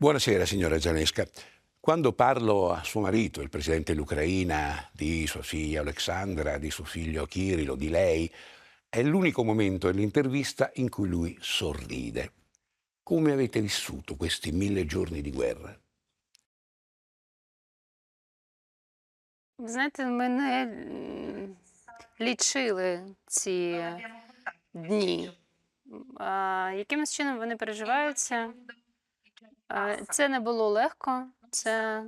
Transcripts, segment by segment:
Buonasera signora Zanesca. Quando parlo a suo marito, il presidente dell'Ucraina, di sua figlia Alexandra, di suo figlio Kirilo, di lei, è l'unico momento dell'intervista in cui lui sorride. Come avete vissuto questi mille giorni di guerra? Ви знаєте, ми не м, лічили ці дні. А, якимось чином вони переживаються. А, це не було легко, це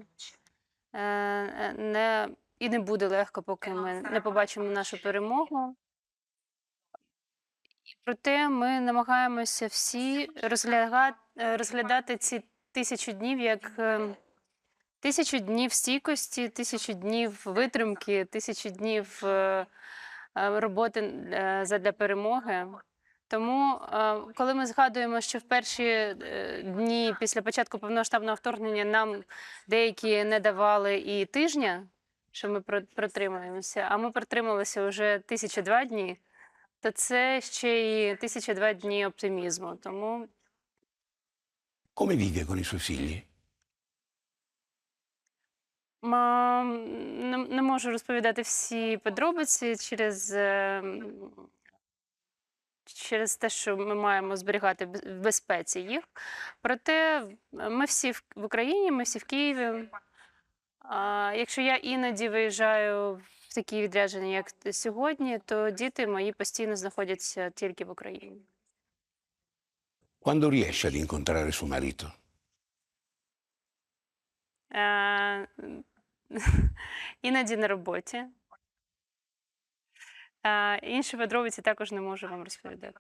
е, е, не, і не буде легко, поки ми не побачимо нашу перемогу. Проте ми намагаємося всі розглядати, розглядати ці тисячу днів як е, тисячу днів стійкості, тисячу днів витримки, тисячу днів е, е, роботи е, задля перемоги. Тому, е, коли ми згадуємо, що в перші е, дні після початку повномасштабного вторгнення нам деякі не давали і тижня, що ми про- протримаємося, а ми протрималися вже тисяча два дні, то це ще і тисяча два дні оптимізму. Тому Come vive con i suoi figli? Не, не можу розповідати всі подробиці через, е, м, через те, що ми маємо зберігати в безпеці їх. Проте е, ми всі в Україні, ми всі в Києві. А якщо я іноді виїжджаю в такі відрядження, як сьогодні, то діти мої постійно знаходяться тільки в Україні. Quando riesce ad incontrare suo marito? Е, Іноді на роботі. Інші подробиці також не можу вам розповідати.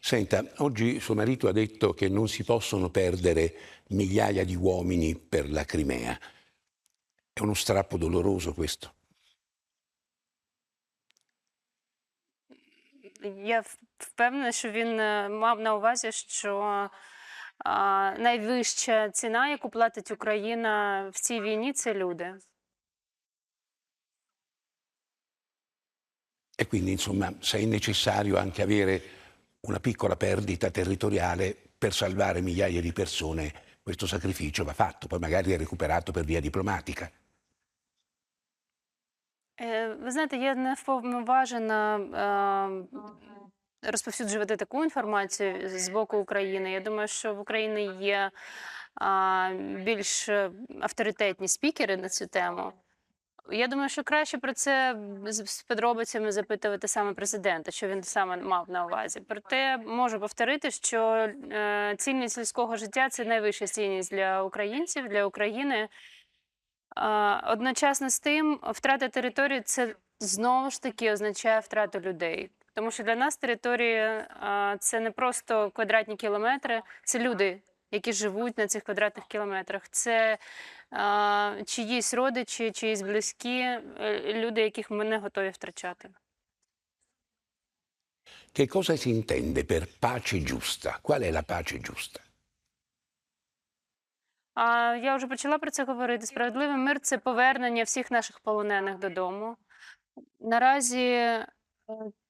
Senta, oggi suo marito ha detto che non si possono perdere migliaia di uomini per la Crimea. È uno strappo doloroso questo. Я впевнена, що він е, мав на увазі, що найвища ціна, яку платить Україна в цій війні, це люди. E quindi, insomma, se è necessario anche avere una piccola perdita territoriale per salvare migliaia di persone, questo sacrificio va fatto, poi magari è recuperato per via diplomatica. Е, Ви знаєте, я не вповноважена е, розповсюджувати таку інформацію з боку України. Я думаю, що в Україні є а, більш е, авторитетні спікери на цю тему. Я думаю, що краще про це з подробицями запитувати саме президента, що він саме мав на увазі. Проте можу повторити, що е, цінність людського життя це найвища цінність для українців, для України. Одночасно з тим, втрата території це знову ж таки означає втрату людей. Тому що для нас територія це не просто квадратні кілометри, це люди, які живуть на цих квадратних кілометрах. Це а, чиїсь родичі, чиїсь близькі, е, люди, яких ми не готові втрачати. Che cosa si intende per pace giusta? Qual è la pace giusta? А я вже почала про це говорити. Справедливий мир це повернення всіх наших полонених додому. Наразі е,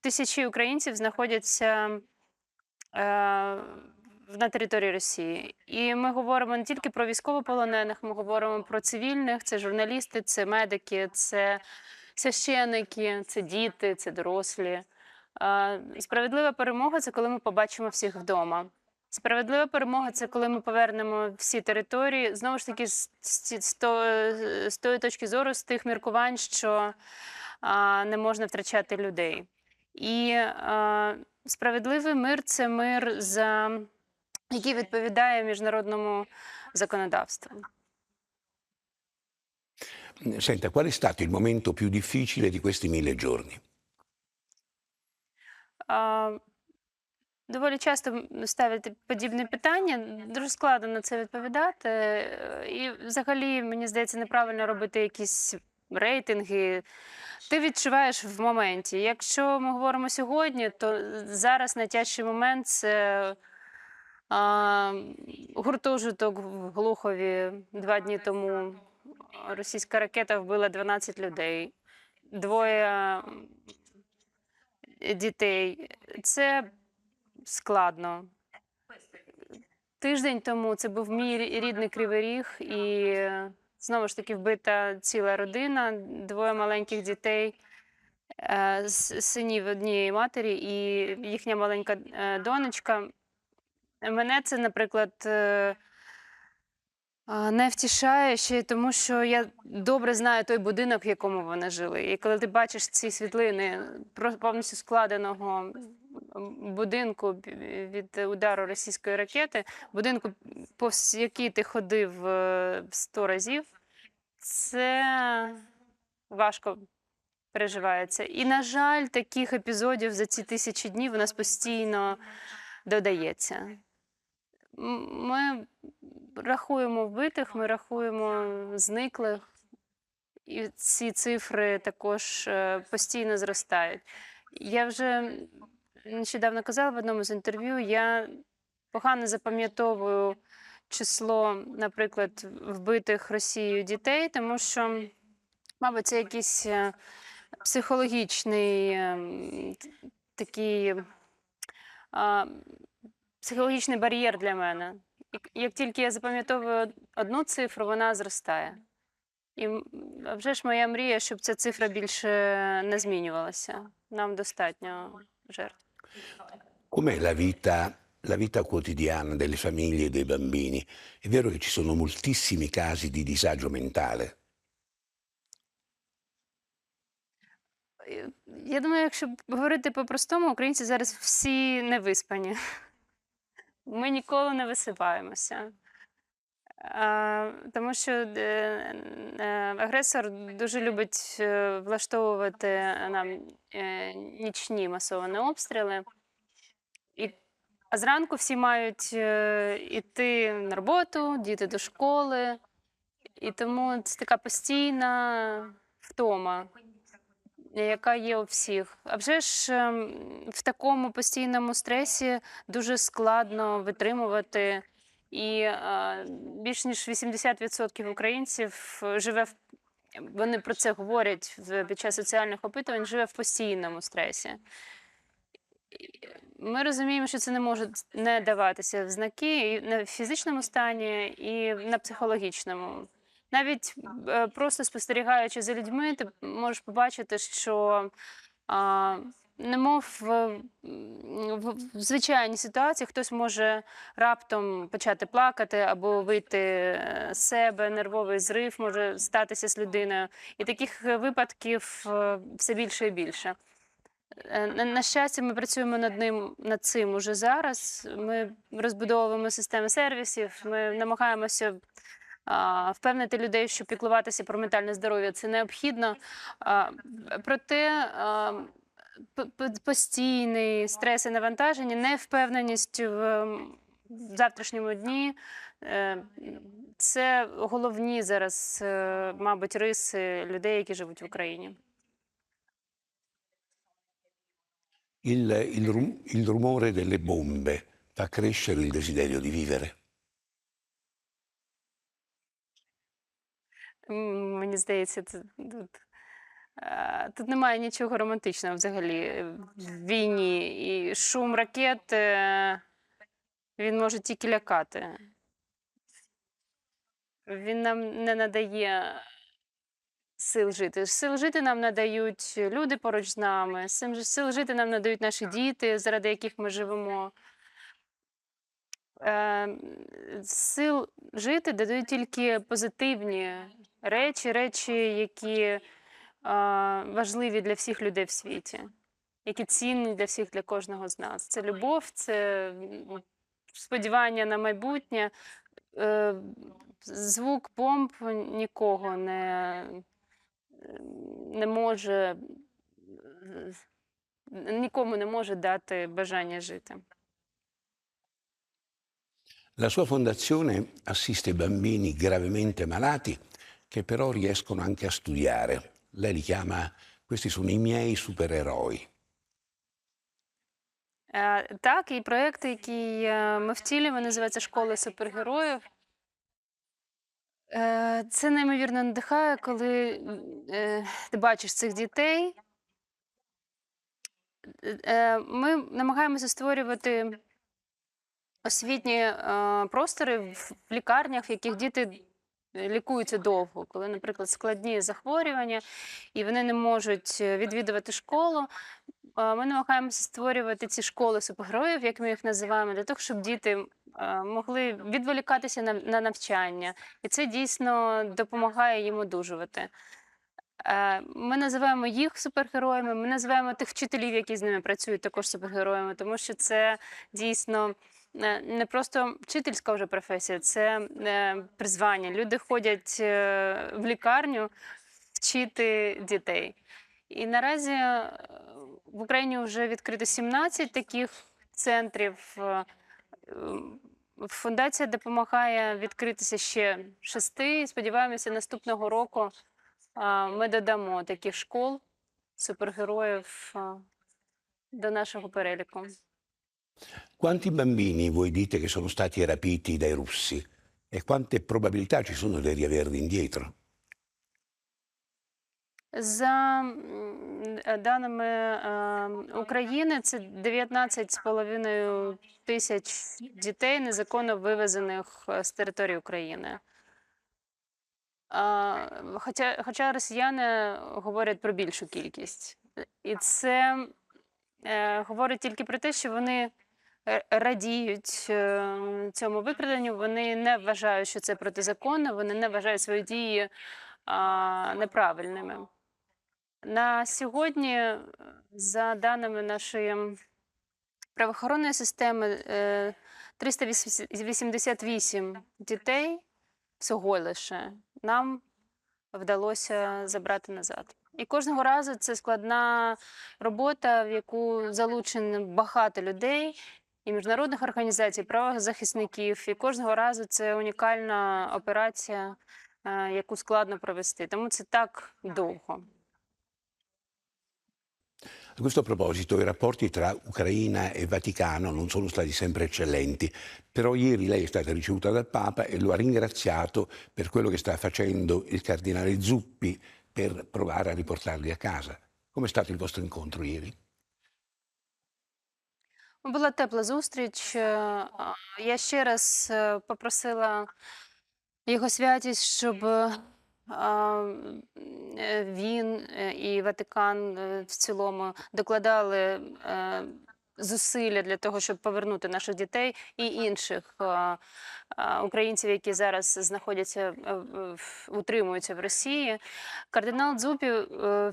тисячі українців знаходяться е, на території Росії. І ми говоримо не тільки про військовополонених, ми говоримо про цивільних, це журналісти, це медики, це священики, це діти, це дорослі. Справедлива перемога це коли ми побачимо всіх вдома. Справедлива перемога це коли ми повернемо всі території. Знову ж таки, з, з, з, з тої точки зору, з тих міркувань, що а, не можна втрачати людей. І а, справедливий мир це мир, за, який відповідає міжнародному законодавству. Senta, qual è stato il momento più difficile di questi mille giorni? А, Доволі часто ставити подібне питання. Дуже складно на це відповідати. І взагалі, мені здається, неправильно робити якісь рейтинги. Ти відчуваєш в моменті. Якщо ми говоримо сьогодні, то зараз найтяжчий момент це гуртожиток в Глухові два дні тому. Російська ракета вбила 12 людей, двоє дітей. Це складно. тиждень тому це був мій рідний Кривий Ріг, і знову ж таки вбита ціла родина, двоє маленьких дітей, е, синів однієї матері і їхня маленька е, донечка. Мене це, наприклад, е, не втішає ще й тому, що я добре знаю той будинок, в якому вони жили. І коли ти бачиш ці світлини повністю складеного будинку від удару російської ракети, будинку, повз який ти ходив е, сто разів, це важко переживається. І, на жаль, таких епізодів за ці тисячі днів у нас постійно додається. Ми рахуємо вбитих, ми рахуємо зниклих, і ці цифри також е, постійно зростають. Я вже нещодавно казала в одному з інтерв'ю, я погано запам'ятовую число, наприклад, вбитих Росією дітей, тому що, мабуть, це якийсь е, психологічний ем, такий психологічний бар'єр для мене. Як- тільки я запам'ятовую одну цифру, вона зростає. І вже ж моя мрія, щоб ця цифра більше не змінювалася. Нам достатньо жертв. Com'è la vita, la vita quotidiana delle famiglie e dei bambini? È vero che ci sono moltissimi casi di disagio mentale. Е, Я думаю, якщо говорити по-простому, українці зараз всі не виспані. Ми ніколи не висипаємося. Тому що е, е, агресор дуже любить е, влаштовувати нам нічні масовані обстріли. А зранку всі мають іти на роботу, діти до школи. І тому це така постійна втома яка є у всіх. А вже ж ем, в такому постійному стресі дуже складно витримувати. І е, більш ніж 80% українців живе в вони про це говорять під час соціальних опитувань, живе в постійному стресі. Ми розуміємо, що це не може не даватися в знаки і на фізичному стані, і на психологічному. Навіть е, просто спостерігаючи за людьми, ти можеш побачити, що а, немов в, в, в звичайній ситуації хтось може раптом почати плакати або вийти е, з себе, нервовий зрив може статися з людиною. І таких е, випадків е, все більше і більше. Е, На, на щастя, ми працюємо над ним над цим уже зараз. Ми розбудовуємо системи сервісів. Ми намагаємося впевнити людей, що піклуватися про ментальне здоров'я це необхідно. Проте постійний стрес і навантаження, невпевненість в завтрашньому дні. е, Це головні зараз, е, мабуть, риси людей, які живуть в Україні. Il, il il rumore delle bombe fa crescere il desiderio di vivere. Мені здається, тут, е, тут немає нічого романтичного взагалі в війні. І шум ракет е, він може тільки лякати. Він нам не надає сил жити. Сил жити нам надають люди поруч з нами. Сил жити нам надають наші діти, заради яких ми живемо. Е, Сил жити додають тільки позитивні речі, речі, які е, важливі для всіх людей в світі, які цінні для всіх, для кожного з нас. Це любов, це сподівання на майбутнє. Е, Звук бомб нікого не, не може, нікому не може дати бажання жити. La sua fondazione assiste bambini gravemente malati che però riescono anche a studiare. Lei li chiama, questi sono i miei supereroi. Е, Так, і проєкт, який е, ми втілюємо, називається Школа супергероїв. Е, Це неймовірно надихає, коли ти бачиш цих дітей. Ми намагаємося створювати освітні простори в лікарнях, в яких діти лікуються довго, коли, наприклад, складні захворювання, і вони не можуть е, відвідувати школу. Ми намагаємося створювати ці школи супергероїв, як ми їх називаємо, для того, щоб діти е, могли відволікатися на, на навчання, і це дійсно допомагає їм одужувати. Е, Ми називаємо їх супергероями. Ми називаємо тих вчителів, які з ними працюють, також супергероями, тому що це дійсно не просто вчительська вже професія, це е, призвання. Люди ходять е, в лікарню вчити дітей. І наразі е, в Україні вже відкрито 17 таких центрів. Е, Фундація допомагає відкритися ще шести. Сподіваємося, наступного року ми додамо таких школ, супергероїв до нашого переліку. Quanti bambini voi dite che sono stati rapiti dai russi e quante probabilità ci sono di riaverli indietro? За е, даними е, України, це 19,5 тисяч дітей незаконно вивезених е, з території України. Хоча, хоча росіяни говорять про більшу кількість. І це говорить тільки про те, що вони радіють е, цьому викраденню, вони не вважають, що це протизаконно, вони не вважають свої дії неправильними. На сьогодні, е, за даними нашої правоохоронної системи, е, 388 дітей всього лише нам вдалося забрати назад. І кожного разу це складна робота, в яку залучено багато людей і міжнародних організацій, правозахисників. І кожного разу це унікальна операція, е, яку складно провести. Тому це так довго. A questo proposito, i rapporti tra Ucraina e Vaticano non sono stati sempre eccellenti, però ieri lei è stata ricevuta dal Papa e lo ha ringraziato per quello che sta facendo il cardinale Zuppi per provare a riportarli a casa. Com'è stato il vostro incontro ieri? Була тепла зустріч. Е, Я ще раз е, попросила його святість, щоб е, він і Ватикан в цілому докладали зусилля для того, щоб повернути наших дітей і інших а, а, українців, які зараз знаходяться е, в- утримуються в Росії. Кардинал Дзупі е,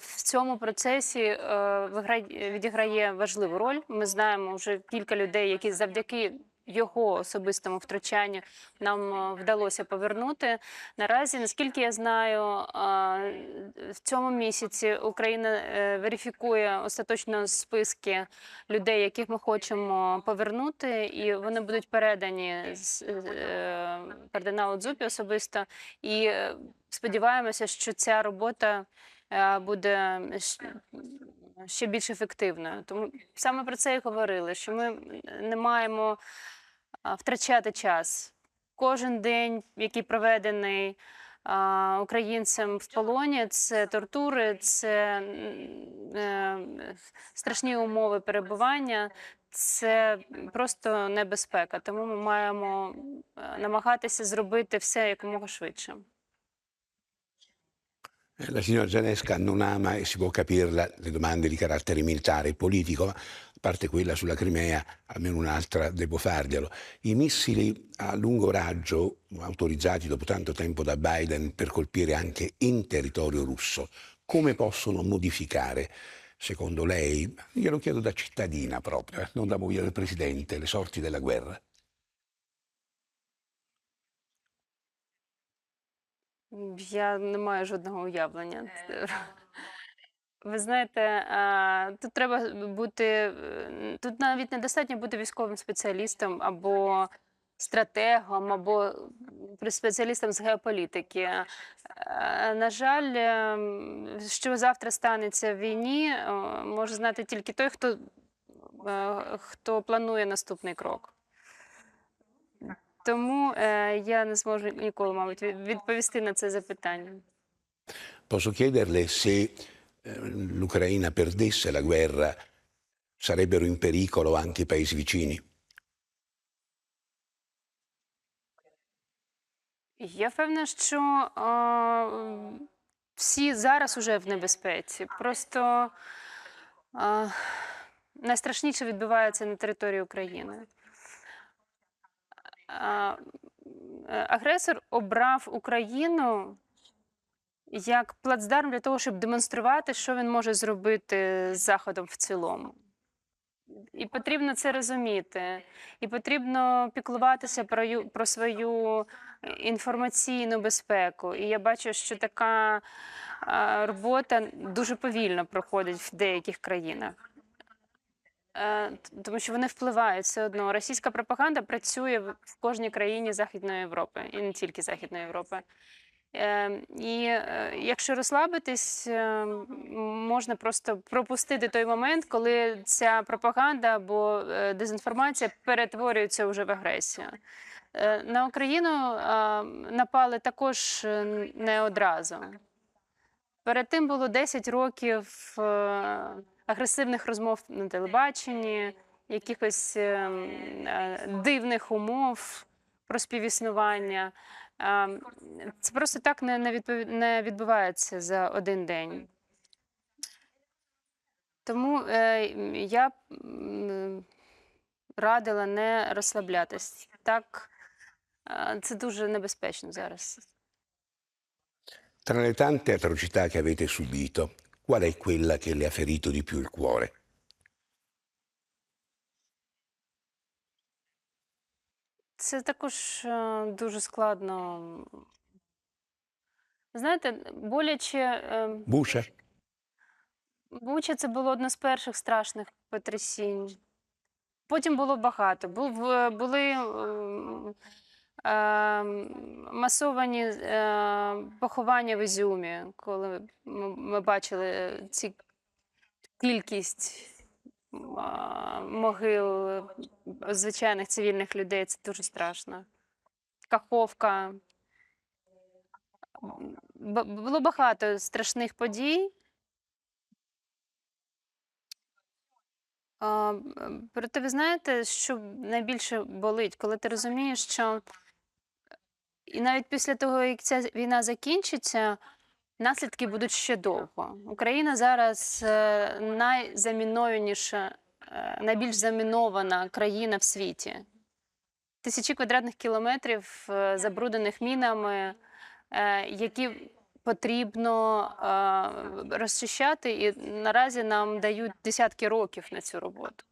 в цьому процесі е, відіграє важливу роль. Ми знаємо вже кілька людей, які завдяки його особистому втручанню нам е, вдалося повернути. Наразі, наскільки я знаю, е, в цьому місяці Україна е, верифікує остаточно списки людей, яких ми хочемо повернути, і вони будуть передані з кардиналу Дзупі особисто. І сподіваємося, що ця робота буде ще більш ефективною. Тому саме про це і говорили, що ми не маємо втрачати час. Кожен день, який проведений українцем в полоні, це тортури, це е, страшні умови перебування. Це просто небезпека, тому ми маємо намагатися зробити все якомога швидше. La signora Gianesca non ama, e si può capirla, le domande di carattere militare e politico, ma a parte quella sulla Crimea, almeno un'altra devo farglielo. I missili a lungo raggio, autorizzati dopo tanto tempo da Biden per colpire anche in territorio russo, come possono modificare, secondo lei, glielo chiedo da cittadina proprio, eh, non da moglie del Presidente, le sorti della guerra? Я не маю жодного уявлення. Ви знаєте, тут треба бути, е, тут навіть недостатньо бути військовим спеціалістом або стратегом, або спеціалістом з геополітики. Е, На жаль, ем, що завтра станеться в війні, е, може знати тільки той, хто, е, хто планує наступний крок. Тому е, я не зможу ніколи, мабуть, відповісти на це запитання. Posso chiederle se е, l'Ucraina perdesse la guerra, sarebbero in pericolo anche i paesi vicini? Я певна, що а, всі зараз уже в небезпеці. Просто а, найстрашніше відбувається на території України. Е, агресор обрав Україну як плацдарм для того, щоб демонструвати, що він може зробити з Заходом в цілому. І потрібно це розуміти. І потрібно піклуватися про, про свою інформаційну безпеку. І я бачу, що така робота дуже повільно проходить в деяких країнах. Е, Тому що вони впливають все одно. Російська пропаганда працює в кожній країні Західної Європи, і не тільки Західної Європи. Е, І е, якщо розслабитись, можна просто пропустити той момент, коли ця пропаганда або дезінформація перетворюється вже в агресію. На Україну напали також не одразу. Перед тим було 10 років агресивних розмов на телебаченні, якихось е, е, дивних умов про співіснування. А, Це просто так не відбувається за один день. Тому е, я радила не розслаблятись. Так, е, це дуже небезпечно зараз. Tra le tante atrocità che avete subito, qual è quella che le ha ferito di più il cuore? Це також е, дуже складно. Знаєте, боляче. е, Bucia? Буча це було одне з перших страшних потрясінь. Потім було багато. Був, були е, масовані е, поховання в Ізюмі, коли ми, бачили ці кількість могил звичайних цивільних людей. Це дуже страшно. Каховка. Було багато страшних подій. Проте ви знаєте, що найбільше болить, коли ти розумієш, що і навіть після того, як ця війна закінчиться, наслідки будуть ще довго. Україна зараз е, найзамінованіша, е, найбільш замінована країна в світі. Тисячі квадратних кілометрів е, забруднених мінами, які потрібно розчищати, і наразі нам дають десятки років на цю роботу.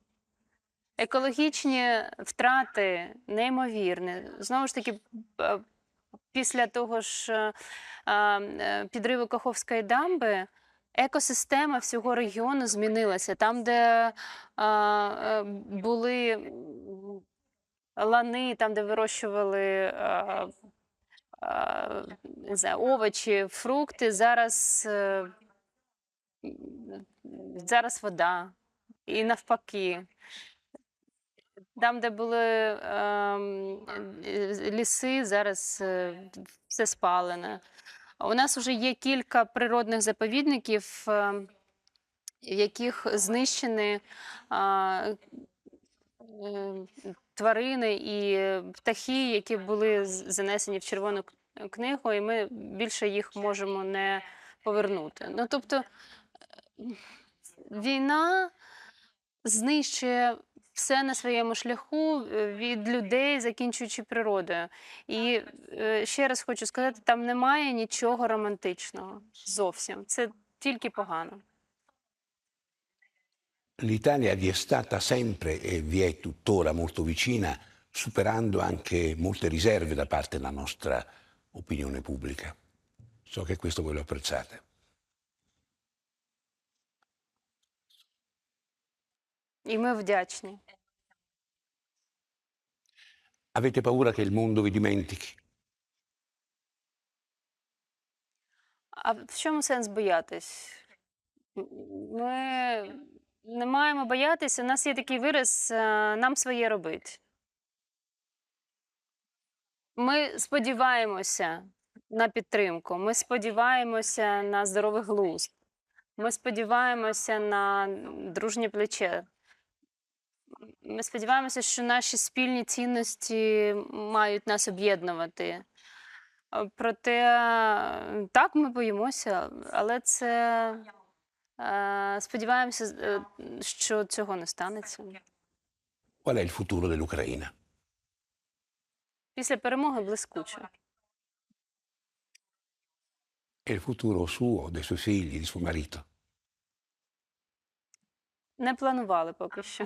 Екологічні втрати неймовірні. Знову ж таки, після того ж е, е, підриву Каховської дамби. Екосистема всього регіону змінилася. Там, де а, е, були лани, там, де вирощували а, а, не овочі, фрукти, зараз, зараз вода. І навпаки. Там, де були ем, е, ліси, зараз е, все спалене. У нас вже є кілька природних заповідників, в яких знищені е, тварини і птахи, які були занесені в Червону книгу, і ми більше їх можемо не повернути. Ну, тобто, війна знищує все на своєму шляху е, від людей, закінчуючи природою. І е, ще раз хочу сказати: там немає нічого романтичного зовсім. Це тільки погано. L'Italia vi è stata sempre e vi è tuttora molto vicina, superando anche molte riserve da parte della nostra opinione pubblica. So che questo voi lo apprezzate. І ми вдячні. Avete paura che il mondo vi dimentichi? А в чому сенс боятись? Ми не маємо боятися. У нас є такий вираз е, нам своє робити. Ми сподіваємося на підтримку. Ми сподіваємося на здоровий глузд. Ми сподіваємося на дружнє плече. Ми сподіваємося, що наші спільні цінності мають нас об'єднувати. Е, Проте е, так, ми боїмося, але це е, сподіваємося, що цього не станеться. Qual è il futuro dell'Ucraina? Після перемоги блискуче. E il futuro suo, dei suoi figli, di suo marito? Не планували поки що.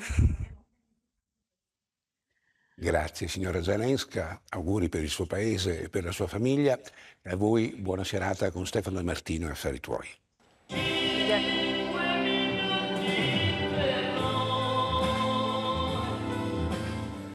Grazie signora Zelenska, auguri per il suo paese e per la sua famiglia. E a voi buona serata con Stefano e Martino e affari tuoi.